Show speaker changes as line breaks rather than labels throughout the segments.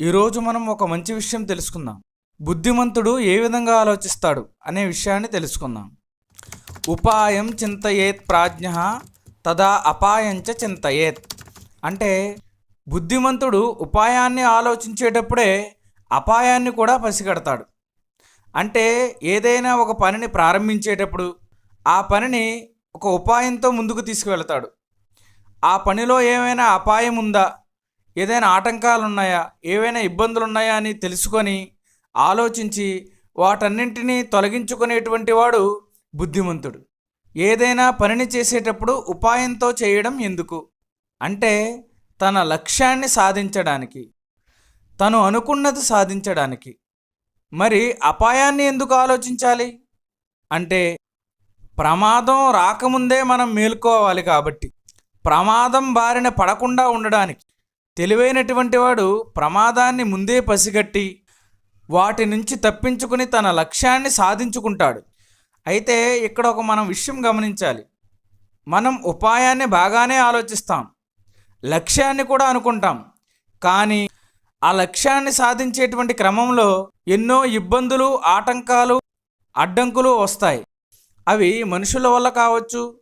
ఈరోజు మనం ఒక మంచి విషయం తెలుసుకుందాం. బుద్ధిమంతుడు ఏ విధంగా ఆలోచిస్తాడు అనే విషయాన్ని తెలుసుకుందాం. ఉపాయం చింతయేత్ ప్రాజ్ఞ తదా అపాయంచ చింతయేత్. అంటే బుద్ధిమంతుడు ఉపాయాన్ని ఆలోచించేటప్పుడే అపాయాన్ని కూడా పసిగడతాడు. అంటే ఏదైనా ఒక పనిని ప్రారంభించేటప్పుడు ఆ పనిని ఒక ఉపాయంతో ముందుకు తీసుకువెళతాడు. ఆ పనిలో ఏమైనా అపాయం ఉందా? ఏదైనా ఆటంకాలు ఉన్నాయా ఏవైనా ఇబ్బందులు ఉన్నాయా అని తెలుసుకొని ఆలోచించి వాటన్నింటినీ తొలగించుకునేటువంటి వాడు బుద్ధిమంతుడు. ఏదైనా పనిని చేసేటప్పుడు ఉపాయంతో చేయడం ఎందుకు? అంటే తన లక్ష్యాన్ని సాధించడానికి తను అనుకున్నది సాధించడానికి. మరి అపాయాన్ని ఎందుకు ఆలోచించాలి? అంటే ప్రమాదం రాకముందే మనం మేల్కోవాలి కాబట్టి ప్రమాదం బారిన పడకుండా ఉండడానికి. తెలివైనటువంటి వాడు ప్రమాదాన్ని ముందే పసిగట్టి వాటి నుంచి తప్పించుకుని తన లక్ష్యాన్ని సాధించుకుంటాడు. అయితే ఇక్కడ ఒక మనం విషయం గమనించాలి. మనం ఉపాయాన్ని బాగానే ఆలోచిస్తాం. లక్ష్యాన్ని కూడా అనుకుంటాం. కానీ ఆ లక్ష్యాన్ని సాధించేటువంటి క్రమంలో ఎన్నో ఇబ్బందులు ఆటంకాలు అడ్డంకులు వస్తాయి. అవి మనుషుల వల్ల కావచ్చు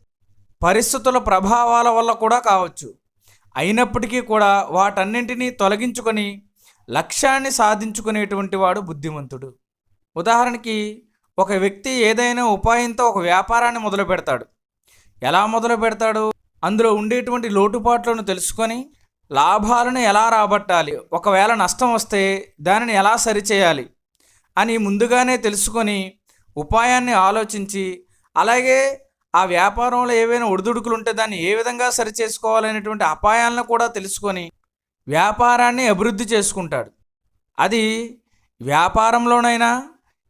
పరిస్థితుల ప్రభావాల వల్ల కూడా కావచ్చు. అయినప్పటికీ కూడా వాటన్నింటినీ తొలగించుకొని లక్ష్యాన్ని సాధించుకునేటువంటి వాడు బుద్ధిమంతుడు. ఉదాహరణకి ఒక వ్యక్తి ఏదైనా ఉపాయంతో ఒక వ్యాపారాన్ని మొదలు పెడతాడు. ఎలా మొదలు పెడతాడు? అందులో ఉండేటువంటి లోటుపాట్లను తెలుసుకొని లాభాలను ఎలా రాబట్టాలి? ఒకవేళ నష్టం వస్తే దానిని ఎలా సరిచేయాలి? అని ముందుగానే తెలుసుకొని ఉపాయాన్ని ఆలోచించి అలాగే ఆ వ్యాపారంలో ఏవైనా ఒడిదుడుకులు ఉంటే దాన్ని ఏ విధంగా సరిచేసుకోవాలనేటువంటి అపాయాలను కూడా తెలుసుకొని వ్యాపారాన్ని అభివృద్ధి చేసుకుంటాడు. అది వ్యాపారంలోనైనా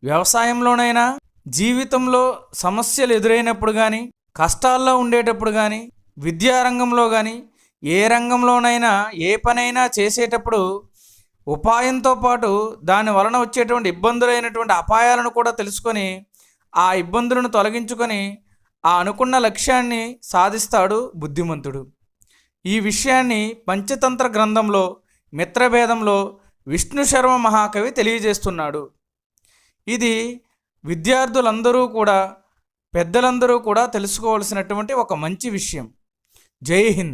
వ్యవసాయంలోనైనా జీవితంలో సమస్యలు ఎదురైనప్పుడు కానీ కష్టాల్లో ఉండేటప్పుడు కానీ విద్యారంగంలో కానీ ఏ రంగంలోనైనా ఏ పనైనా చేసేటప్పుడు ఉపాయంతో పాటు దాని వలన వచ్చేటువంటి ఇబ్బందులైనటువంటి అపాయాలను కూడా తెలుసుకొని ఆ ఇబ్బందులను తొలగించుకొని ఆ అనుకున్న లక్ష్యాన్ని సాధిస్తాడు బుద్ధిమంతుడు. ఈ విషయాన్ని పంచతంత్ర గ్రంథంలో మిత్రభేదంలో విష్ణు శర్మ మహాకవి తెలియజేస్తున్నాడు. ఇది విద్యార్థులందరూ కూడా పెద్దలందరూ కూడా తెలుసుకోవాల్సినటువంటి ఒక మంచి విషయం. జై హింద్.